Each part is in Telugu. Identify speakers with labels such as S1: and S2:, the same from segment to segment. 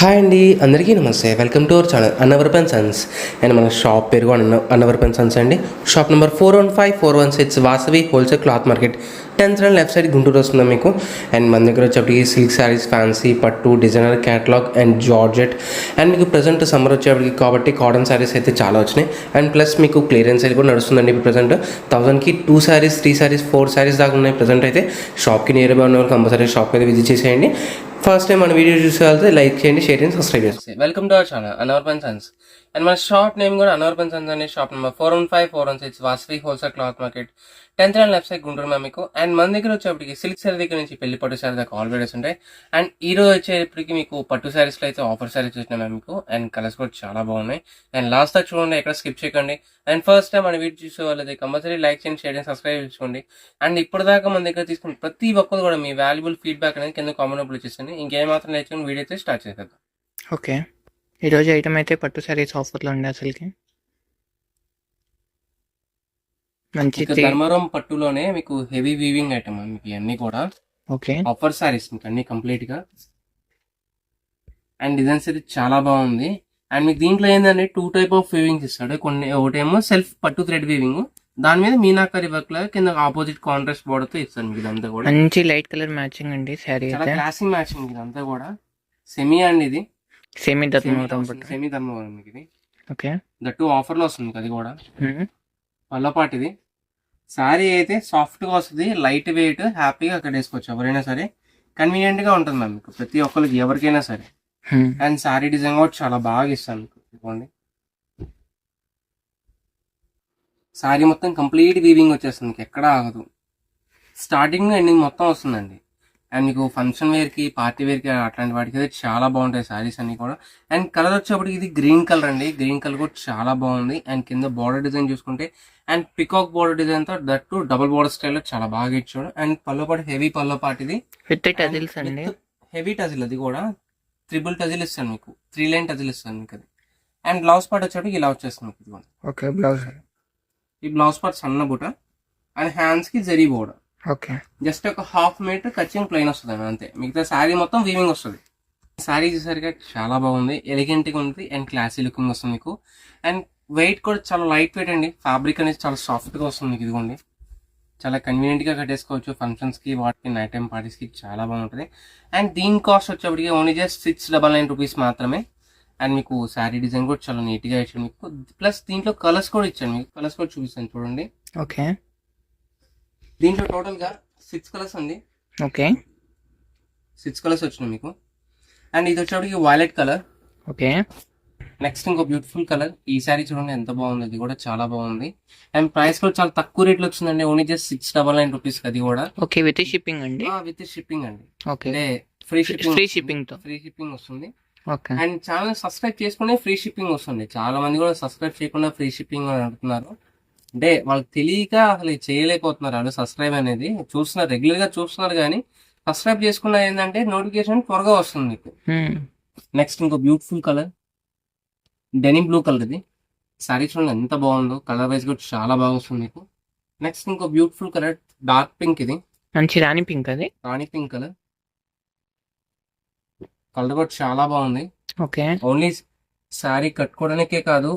S1: హాయ్ అండి అందరికీ నమస్తే. Welcome to our channel Anwar pen sons and మన షాప్ పేరు అన్న అన్నవర్ పెన్ సన్స్ అండి. Shop number four one five four one six Vasavi wholesale cloth market tenth and left side Guntur వస్తుంది మీకు? అండ్ మన దగ్గర వచ్చేప్పటికి సిల్క్ శారీస్ ఫ్యాన్సీ పట్టు designer catalogue and georgette and మీకు ప్రజెంట్ సమ్మర్ వచ్చేప్పటికి కాబట్టి కాటన్ శారీస్ అయితే చాలా వచ్చినాయి. అండ్ ప్లస్ మీకు క్లియరెన్స్ అయితే కూడా నడుస్తుందండి ఇప్పుడు present థౌసండ్కి two saris three saris four saris దాకా ఉన్నాయి. ప్రజెంట్ అయితే షాప్కి నియర్ బై ఉన్న వాళ్ళు కంపల్సరీ షాప్ అయితే విజిట్ చేసేయండి. ఫస్ట్ టైం మన వీడియో చూసుకోవాలంటే లైక్ చేయండి షేర్ చేయండి సబ్స్క్రైబ్ చేయండి. Welcome to our channel Anwar sons and మన షాప్ నేమ్ కూడా అనవర్ సన్స్ అనే shop number four one five four one six Vasavi wholesale cloth market tenth and left side Guntur ma'am మీకు? అండ్ మన దగ్గర వచ్చేప్పటికి సిల్క్ సారీ దగ్గర నుంచి పెళ్ళి పట్టు సారీ దాకా ఆల్ ఉంటాయి అండ్ ఈ రోజు వచ్చేప్పటికి మీకు పట్టు సారీస్లో అయితే ఆఫర్ సారీస్ వచ్చినాయి మ్యామ్ మీకు. అండ్ కలర్స్ కూడా చాలా బాగున్నాయి. అండ్ లాస్ట్ దాకా చూడండి ఎక్కడ స్కిప్ చేయకండి. అండ్ ఫస్ట్ టైం మన వీడియో చూసే వాళ్ళది కంపల్సరీ లైక్ చేయండి షేర్ చేయండి సబ్స్క్రైబ్ చేసుకోండి. అండ్ ఇప్పటిదాకా మన దగ్గర తీసుకున్న ప్రతి ఒక్కరు కూడా మీ వాల్యుబుల్ ఫీడ్బ్యాక్ అనేది కింద కామెంట్ వచ్చేసింది ఇంకేం మాత్రం నేర్చుకుని వీడియో అయితే స్టార్ట్ చేసేద్దాం.
S2: ఓకే. ఈరోజు ఐటమ్ అయితే పట్టు శారీస్ ఆఫర్లో ఉండే అసలుకి. మంచి
S1: ఇక ధర్మవరం పట్టులోనే మీకు హెవీ వీవింగ్ ఐటమ్ మీకు ఇవన్నీ కూడా.
S2: ఓకే.
S1: ఆఫర్ సారీస్ మీకు అన్ని కంప్లీట్గా. అండ్ డిజైన్స్ అయితే చాలా బాగుంది. అండ్ మీకు దీంట్లో ఏంటంటే టూ టైప్ ఆఫ్ వీవింగ్స్ ఇస్తాడు. కొన్ని ఒకటేమో సెల్ఫ్ పట్టు థ్రెడ్ వీవింగ్ దాని మీద మీనాకరి వర్క్ లాగా కింద ఆపోజిట్ కాంట్రాస్ట్ బోర్డర్తో ఇస్తాను మీకు ఇదంతా కూడా.
S2: మంచి లైట్ కలర్ మ్యాచింగ్ అండి అయితే.
S1: క్లాసింగ్ మ్యాచింగ్ ఇదంతా కూడా. సెమీ అండి ఇది.
S2: సేమి ధర్మవరం
S1: సెమీ ధర్మవరం మీకు ఇది.
S2: ఓకే.
S1: దట్టు ఆఫర్లో వస్తుంది అది కూడా. పల్లపాటి ఇది శారీ అయితే సాఫ్ట్గా వస్తుంది లైట్ వెయిట్ హ్యాపీగా అక్కడ వేసుకోవచ్చు ఎవరైనా సరే. కన్వీనియంట్గా ఉంటుంది మ్యామ్ మీకు ప్రతి ఒక్కరికి ఎవరికైనా సరే. అండ్ శారీ డిజైన్ కూడా చాలా బాగా ఇస్తాను మీకు శారీ మొత్తం కంప్లీట్ వీవింగ్ వచ్చేస్తుంది మీకు ఎక్కడ ఆగదు. స్టార్టింగ్ ఎండింగ్ మొత్తం వస్తుందండి. అండ్ మీకు ఫంక్షన్ వేర్కి పార్టీ వేర్కి అట్లాంటి వాటికి అయితే చాలా బాగుంటాయి శారీస్ అన్ని కూడా. అండ్ కలర్ వచ్చేప్పటికి ఇది గ్రీన్ కలర్ అండి. గ్రీన్ కలర్ కూడా చాలా బాగుంది. అండ్ కింద బార్డర్ డిజైన్ చూసుకుంటే అండ్ పికాక్ బార్డర్ డిజైన్తో దట్టు డబుల్ బార్డర్ స్టైల్లో చాలా బాగా ఇచ్చాడు. అండ్ పల్లో పాటు హెవీ పల్లో పాటు ఇది.
S2: విత్ టజిల్స్ అండి.
S1: హెవీ టజిల్ అది కూడా. త్రిబుల్ టజిల్ ఇస్తాను మీకు. త్రీ లైన్ టజిల్ ఇస్తాను మీకు అది. అండ్ బ్లౌజ్ పార్ట్ వచ్చేటప్పుడు ఇలా వచ్చేస్తుంది మీకు ఇదిగోండి.
S2: ఓకే బ్లౌజ్
S1: ఈ బ్లౌజ్ పార్ట్ సన్న బుట అండ్ హ్యాండ్స్కి జరీ బోర్డర్
S2: ఓకే.
S1: జస్ట్ ఒక హాఫ్ మీటర్ కచింగ్ ప్లెయిన్ వస్తుంది అంతే. మిగతా శారీ మొత్తం వీవింగ్ వస్తుంది. శారీ చూసరికి చాలా బాగుంది ఎలిగెంట్గా ఉంది అండ్ క్లాసీ లుకింగ్ వస్తుంది మీకు. అండ్ వెయిట్ కూడా చాలా లైట్ వెయిట్ అండి. ఫ్యాబ్రిక్ అనేది చాలా సాఫ్ట్గా వస్తుంది మీకు ఇదిగోండి. చాలా కన్వీనియంట్గా కట్టేసుకోవచ్చు ఫంక్షన్స్కి వాటికి నైట్ టైం పార్టీస్కి చాలా బాగుంటుంది. అండ్ దీని కాస్ట్ వచ్చేప్పటికి only just six double nine rupees మాత్రమే. అండ్ మీకు శారీ డిజైన్ కూడా చాలా నీట్గా ఇచ్చాను మీకు. ప్లస్ దీంట్లో కలర్స్ కూడా ఇచ్చాను మీకు. కలర్స్ కూడా చూపిస్తాను చూడండి.
S2: ఓకే.
S1: దీంట్లో టోటల్గా సిక్స్ కలర్స్ ఉంది.
S2: ఓకే.
S1: సిక్స్ కలర్స్ వచ్చినాయి మీకు. అండ్ ఇది వచ్చేప్పటికి వైలెట్ కలర్
S2: ఓకే.
S1: నెక్స్ట్ ఇంకో బ్యూటిఫుల్ కలర్ ఈ సారీ చూడండి ఎంత బాగుంది. అది కూడా చాలా బాగుంది. అండ్ ప్రైస్ కూడా చాలా తక్కువ రేట్లో వచ్చిందండి. Only just six double nine rupees అది కూడా.
S2: ఓకే విత్ షిప్పింగ్ అండి?
S1: విత్ షిప్పింగ్ అండి.
S2: ఓకే.
S1: ఫ్రీ షిప్పింగ్
S2: ఫ్రీ షిప్పింగ్తో.
S1: ఫ్రీ షిప్పింగ్ వస్తుంది.
S2: ఓకే.
S1: అండ్ ఛానల్ సబ్స్క్రైబ్ చేసుకునే ఫ్రీ షిప్పింగ్ వస్తుంది. చాలా మంది కూడా సబ్స్క్రైబ్ చేయకుండా ఫ్రీ షిప్పింగ్ అని అడుగుతున్నారు అంటే వాళ్ళకి తెలియక అసలు చేయలేకపోతున్నారు వాళ్ళు సబ్స్క్రైబ్ అనేది. చూస్తున్నారు రెగ్యులర్గా చూస్తున్నారు కానీ సబ్స్క్రైబ్ చేసుకున్న ఏంటంటే నోటిఫికేషన్ త్వరగా వస్తుంది మీకు. నెక్స్ట్ ఇంకో beautiful colour denim blue colour ఇది. శారీ చూడండి ఎంత బాగుందో. కలర్ వైజ్ కూడా చాలా బాగా వస్తుంది మీకు. నెక్స్ట్ ఇంకో బ్యూటిఫుల్ కలర్ డార్క్ పింక్ ఇది.
S2: మంచి రాణి పింక్ అది.
S1: రాణి పింక్ కలర్ కలర్ కూడా చాలా బాగుంది.
S2: ఓకే
S1: ఓన్లీ శారీ కట్టుకోవడానికే కాదు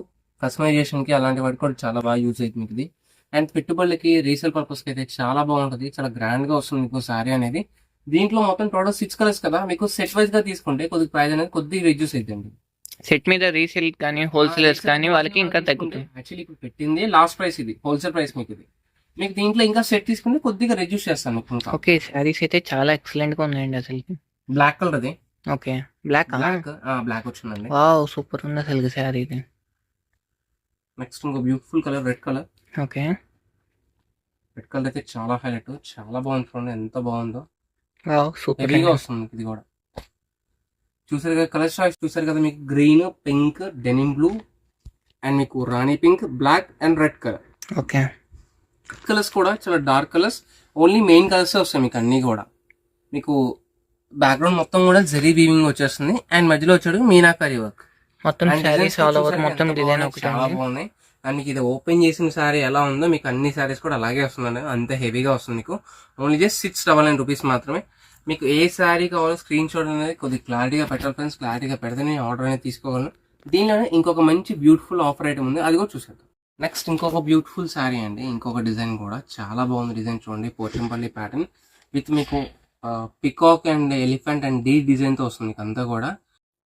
S1: కస్టమైజేషన్కి అలాంటి వాటికి కూడా చాలా బాగా యూజ్ అవుతుంది మీకు ఇది అండ్ పెట్టుబడులకి రీసేల్ పర్పస్కి అయితే చాలా బాగుంటుంది. చాలా గ్రాండ్గా వస్తుంది మీకు శారీ అనేది. దీంట్లో మొత్తం టోటల్ సిక్స్ కలర్స్ కదా మీకు సెట్ వైజ్గా తీసుకుంటే కొద్దిగా ప్రైస్ అనేది కొద్దిగా రిడ్యూస్ అవుతుంది
S2: సెట్ మీద రీసేల్ కానీ హోల్సేలర్స్ కానీ వాళ్ళకి ఇంకా తగ్గుతుంది.
S1: యాక్చువల్లీ ఇప్పుడు పెట్టింది లాస్ట్ ప్రైస్ ఇది హోల్సేల్ ప్రైస్ మీకు ఇది మీకు దీంట్లో ఇంకా సెట్ తీసుకుంటే కొద్దిగా రెడ్యూస్ చేస్తాను
S2: ఓకే శారీస్ అయితే చాలా ఎక్సలెంట్గా ఉన్నాయండి అసలుకి.
S1: బ్లాక్ కలర్ అది.
S2: Okay black?
S1: బ్లాక్ బ్లాక్ వచ్చిందండి.
S2: వావ్ సూపర్ ఉంది అసలు శారీ ఇది
S1: నెక్స్ట్ ఇంకో beautiful colour red colour.
S2: Okay.
S1: Red colour అయితే చాలా హైలైట్ చాలా బాగుంది చూడండి ఎంత బాగుందో.
S2: సూపర్
S1: హెవీగా వస్తుంది ఇది కూడా. చూసారు కదా కలర్ చాయిస్ చూసారు కదా మీకు green pink denim blue and మీకు రాణి pink black and red colour.
S2: Okay.
S1: Colours కూడా చాలా dark colours only main colours వస్తాయి మీకు అన్ని కూడా. మీకు బ్యాక్గ్రౌండ్ మొత్తం కూడా జరీ వీవింగ్ వచ్చేస్తుంది అండ్ మధ్యలో వచ్చాడు మీనాకారి వర్క్.
S2: మొత్తం శారీస్ ఆల్ ఓవర్ మొత్తం డిజైన్? ఒకటి
S1: బాగున్నాయి అండ్ ఇది ఓపెన్ చేసిన సారీ ఎలా ఉందో మీకు అన్ని సారీస్ కూడా అలాగే వస్తుందండి. అంత హెవీగా వస్తుంది మీకు. Only just six double nine rupees మాత్రమే. మీకు ఏ శారీ కావాలో స్క్రీన్ షాట్ అనేది కొద్దిగా క్లారిటీగా పెట్టాలి ఫ్రెండ్స్ క్లారిటీగా పెడితే నేను ఆర్డర్ అనేది తీసుకోగలను. దీనిలోనే ఇంకొక మంచి బ్యూటిఫుల్ ఆఫర్ ఐటమ్ ఉంది. అది కూడా చూసేద్దాం. నెక్స్ట్ ఇంకొక బ్యూటిఫుల్ శారీ అండి. ఇంకొక డిజైన్ కూడా. చాలా బాగుంది డిజైన్ చూడండి. పోచంపల్లి ప్యాటర్న్ విత్ మీకు పికాక్ అండ్ ఎలిఫెంట్ అండ్ డీ డిజైన్తో వస్తుంది మీకు అంతా కూడా.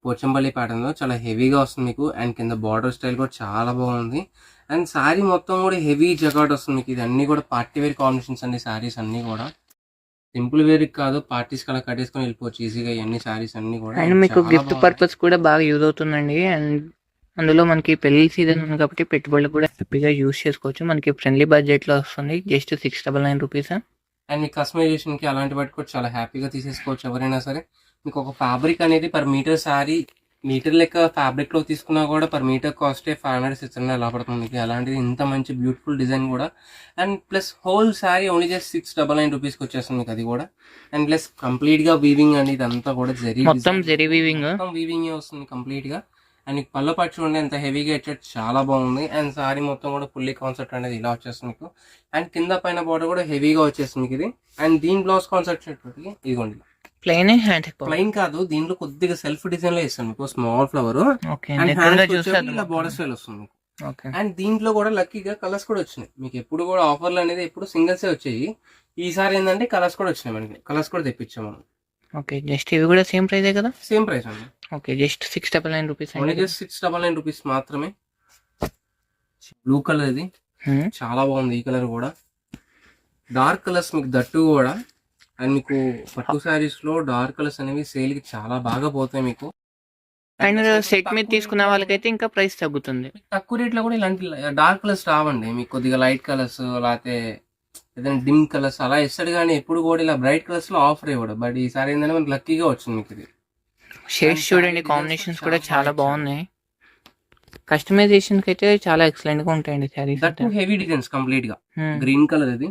S1: పోచంపల్లి ప్యాటర్న్లో చాలా హెవీగా వస్తుంది మీకు. అండ్ కింద బార్డర్ స్టైల్ కూడా చాలా బాగుంది. అండ్ శారీ మొత్తం కూడా హెవీ జగాట్ వస్తుంది మీకు. ఇది అన్ని కూడా పార్టీ వేర్ కాంబినేషన్స్ అండి శారీస్ అన్ని కూడా. సింపుల్ వేర్ కాదు పార్టీస్ కలా కట్టేసుకొని వెళ్ళిపోవచ్చు ఈజీగా ఇవన్నీ శారీస్ అన్ని కూడా.
S2: అండ్ మీకు గిఫ్ట్. పర్పస్ కూడా బాగా యూజ్ అవుతుందండి. అండ్ అందులో మనకి పెళ్ళి సీజన్ ఉంది కాబట్టి పెట్టుబడులు కూడా హ్యాపీగా యూజ్ చేసుకోవచ్చు. మనకి ఫ్రెండ్లీ బడ్జెట్లో వస్తుంది. Just six double nine rupees?
S1: And మీ కస్టమైజేషన్కి అలాంటి వాటి కూడా చాలా హ్యాపీగా తీసేసుకోవచ్చు ఎవరైనా సరే. మీకు ఒక ఫ్యాబ్రిక్ అనేది పర్ మీటర్ శారీ మీటర్ లెక్క ఫ్యాబ్రిక్లో తీసుకున్నా కూడా per metre cost five hundred six hundred అలా పడుతుంది. మీకు అలాంటిది ఇంత మంచి బ్యూటిఫుల్ డిజైన్ కూడా. And plus whole sari only just six double nine రూపీస్కి వచ్చేస్తుంది మీకు అది కూడా. అండ్ ప్లస్ కంప్లీట్గా వీవింగ్ అనేది ఇదంతా కూడా జరీ
S2: మొత్తం జెరీ వీవింగ్
S1: మొత్తం వీవింగ్ వస్తుంది కంప్లీట్గా. అండ్ మీకు పళ్ళ పట్టు చూడండి ఎంత హెవీగా ఇచ్చాడు చాలా బాగుంది. అండ్ సారీ మొత్తం కూడా ఫుల్లీ కాన్సెప్ట్ అనేది ఇలా వచ్చేస్తుంది మీకు. అండ్ కింద పైన బార్డర్ కూడా హెవీగా వచ్చేస్తుంది మీకు ఇది. అండ్ దీని బ్లౌజ్ కాన్సెప్ట్ ఇదిగోండి.
S2: ప్లెయిన్ హ్యాండ్
S1: ప్లెయిన్ కాదు దీంట్లో కొద్దిగా సెల్ఫ్ డిజైన్లో ఇస్తాను మీకు స్మాల్ ఫ్లవర్
S2: ఓకే
S1: అండ్
S2: దగ్గరగా చూస్తే
S1: ఇలా బార్డర్ స్టైల్ వస్తుంది మీకు. అండ్ దీంట్లో కూడా లక్కీగా కలర్స్ కూడా వచ్చినాయి. మీకు ఎప్పుడు కూడా ఆఫర్లు అనేది ఎప్పుడు సింగిల్సే వచ్చాయి ఈసారి ఏంటంటే కలర్స్ కూడా వచ్చినాయి మనకి. కలర్స్ కూడా తెప్పించాం మనం.
S2: ఓకే జస్ట్ ఇవి కూడా సేమ్ ప్రైజే కదా?
S1: సేమ్ ప్రైస్ అండి.
S2: Okay just six double nine rupees
S1: just six double nine rupees మాత్రమే. బ్లూ కలర్ ఇది. చాలా బాగుంది ఈ కలర్ కూడా. డార్క్ కలర్స్ మీకు దట్టు కూడా అండ్ మీకు పట్టు శారీస్లో డార్క్ కలర్స్ అనేవి సేల్కి చాలా బాగా పోతాయి మీకు.
S2: అండ్ సెట్ మీద తీసుకున్న వాళ్ళకైతే ఇంకా ప్రైస్ తగ్గుతుంది.
S1: తక్కువ రేట్లో కూడా ఇలాంటి డార్క్ కలర్స్ రావండి. మీకు కొద్దిగా లైట్ కలర్స్ లేకపోతే ఏదైనా డిమ్ కలర్స్ అలా ఇస్తాడు కానీ ఎప్పుడు కూడా ఇలా బ్రైట్ కలర్స్లో ఆఫర్ ఇవ్వడు. బట్ ఈసారి ఏంటంటే మనకి లక్కీగా వచ్చింది మీకు ఇది.
S2: షేడ్స్ చూడండి కాంబినేషన్స్ కూడా చాలా
S1: బాగా
S2: బాగున్నాయి. కస్టమైజేషన్కి అయితే చాలా ఎక్సలెంట్గా ఉంటాయండి శారీస్
S1: హెవీ డిజైన్స్ కంప్లీట్గా. గ్రీన్ కలర్ ఇది.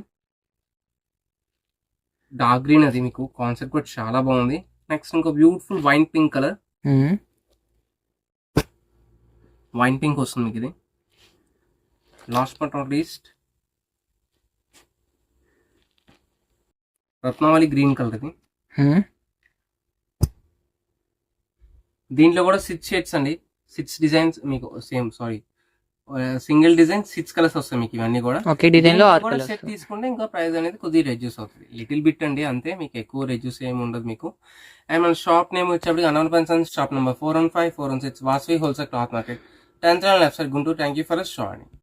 S1: డార్క్ గ్రీన్ అది మీకు. కాన్సెప్ట్ కూడా చాలా బాగుంది. నెక్స్ట్ ఇంకో beautiful wine pink colour wine pink వస్తుంది మీకు ఇది. Last but not least Ratnavali green colour ఇది. దీంట్లో కూడా సిక్స్ షేడ్స్ అండి. సిక్స్ డిజైన్స్ మీకు same sari single design six colours వస్తాయి మీకు ఇవన్నీ కూడా.
S2: ఓకే డిజైన్లో
S1: సెట్ తీసుకుంటే ఇంకా ప్రైస్ అనేది కొద్దిగా రెడ్యూస్ అవుతుంది. లిటిల్ బిట్ అండి అంతే. మీకు ఎక్కువ రెడ్యూస్ ఏమి ఉండదు మీకు. అండ్ మన షాప్ నేమ్ వచ్చేప్పటికి Anwar pen sons shop number four one five four one six Vasavi wholesale cloth market tenth left side Guntur thank you for show అండి